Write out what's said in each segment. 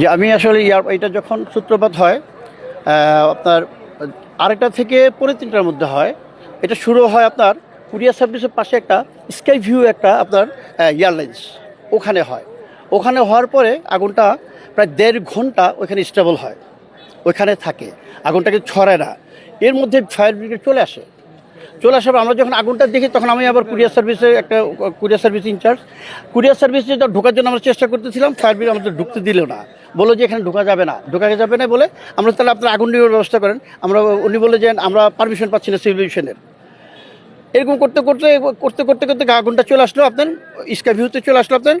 যে আমি আসলে ইয়ার এটা যখন সূত্রপাত হয় আপনার আরেকটা থেকে পরে তিনটার মধ্যে হয়। এটা শুরু হয় আপনার কুরিয়ার সার্ভিসের পাশে একটা স্কাই ভিউ একটা আপনার এয়ারলাইন্স ওখানে হয়। ওখানে হওয়ার পরে আগুনটা প্রায় দেড় ঘণ্টা ওইখানে স্টেবল হয়। ওইখানে থাকে। আগুনটাকে ছড়ায় না। এর মধ্যে ফায়ার ব্রিগেড চলে আসে। চলে আসার আমরা যখন আগুনটা দেখি, তখন আমি আবার কুরিয়ার সার্ভিসে একটা, কুরিয়ার সার্ভিস ইনচার্জ কুরিয়ার সার্ভিসে ঢোকার জন্য আমরা চেষ্টা করতেছিলাম ফায়ার ব্রিগেড আমাদের ঢুকতে দিল না। বলল যে এখানে ঢোকা যাবে না। ঢোকা যাবে না বলে আমরা তাহলে আপনার আগুন নেওয়ার ব্যবস্থা করেন। আমরা, উনি বলে যে আমরা পারমিশন পাচ্ছি না সিভিলেশনের এরকম করতে করতে করতে করতে করতে আগুনটা চলে আসলো আপনার স্কাই ভিউতে চলে আসলো আপনার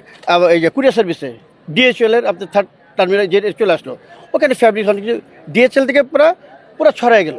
এই যে কুরিয়ার সার্ভিসে। ডিএচএল এর আপনার থার্ড টার্মিনাল যে চলে আসলো। ওখানে ফ্যাব্রিক ডিএচএল থেকে পুরো পুরো ছড়ায় গেল।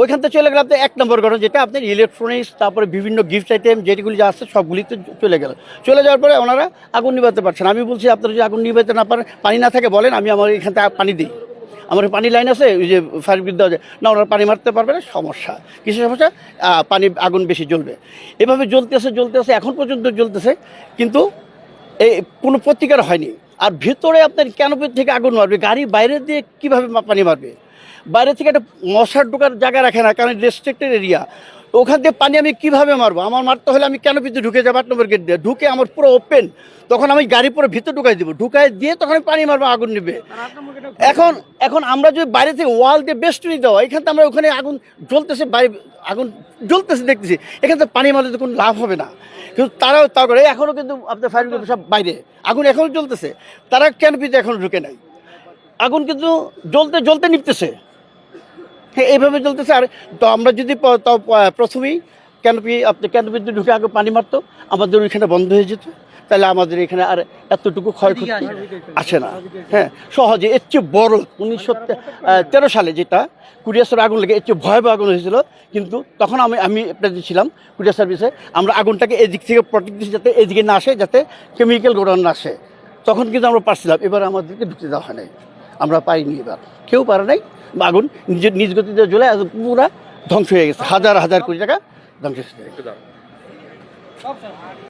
ওইখান থেকে চলে গেল আপনার এক নম্বর ঘটনা যেটা আপনার ইলেকট্রনিক্স তারপরে বিভিন্ন গিফট আইটেম যেগুলি যা আছে সবগুলিতে চলে গেল। চলে যাওয়ার পরে ওনারা আগুন নিভাতে পারছেন। আমি বলছি, আপনারা যদি আগুন নিভাতে না পারেন, পানি না থাকে বলেন, আমি আমার এখান থেকে পানি দিই। আমার পানি লাইন আছে, ওই যে ফায়ার ব্রিগেড যায় না, ওনারা পানি মারতে পারবে না, সমস্যা। কিছু সমস্যা পানি, আগুন বেশি জ্বলবে। এভাবে জ্বলতেছে জ্বলতেছে এখন পর্যন্ত জ্বলতেছে, কিন্তু এই কোনো প্রতিকার হয়নি। আর ভিতরে আপনার কেন থেকে আগুন মারবে, গাড়ি বাইরে দিয়ে কীভাবে পানি মারবে? বাইরে থেকে একটা মশার ঢোকার জায়গা রাখে না কারণ রেস্ট্রিক্টেড এরিয়া ওখান থেকে পানি আমি কীভাবে মারবো? আমার মারতে হলে আমি কেন ক্যানোপিতে ঢুকে যাব? আট নম্বর গেট দিয়ে। ঢুকে আমার পুরো ওপেন তখন আমি গাড়ি পুরো ভিতরে ঢুকাই দেবো। ঢুকাই দিয়ে তখন আমি পানি মারবো আগুন নেবে। এখন এখন আমরা যদি বাইরে থেকে ওয়াল দিয়ে বেস্ট বেস্টনি দেওয়া এখান থেকে আমরা ওখানে আগুন জ্বলতেছে বাইরে আগুন জ্বলতেছে দেখতেছি। এখান থেকে পানি মারলে তো কোনো লাভ হবে না। কিন্তু তারাও তা করে এখনও কিন্তু আপনার ফায়ার সব বাইরে। আগুন এখনও জ্বলতেছে। তারা ক্যানপিতে এখনও ঢুকে নাই? আগুন কিন্তু জ্বলতে জ্বলতে নিপতেছে। হ্যাঁ এইভাবে চলতেছে। আর তো আমরা যদি প্রথমেই ক্যানপি আপনি ক্যানপিতে ঢুকে আগে পানি মারতো আমাদের ওইখানে বন্ধ হয়ে যেত। তাহলে আমাদের এখানে আর এতটুকু ক্ষয়ক্ষতি আসে না। হ্যাঁ সহজে এর চেয়ে বড় উনিশশো তেরো সালে যেটা কুরিয়াসের আগুন লেগে এর চেয়ে ভয়াবহ আগুন হয়েছিল। কিন্তু তখন আমি আমি ছিলাম কুরিয়ার সার্ভিসে। আমরা আগুনটাকে এদিক থেকে প্রোটেক্ট দিচ্ছি যাতে এদিকে না আসে যাতে কেমিক্যাল গোডাউন না আসে। তখন কিন্তু আমরা পারছিলাম। এবার আমাদেরকে ঢুকতে দেওয়া হয় নাই। আমরা পাইনি এবার। কেউ পারে নাই। আগুন নিজের নিজ গতিতে জ্বলে পুরা ধ্বংস হয়ে গেছে। হাজার হাজার কোটি টাকা ধ্বংস হয়ে গেছে।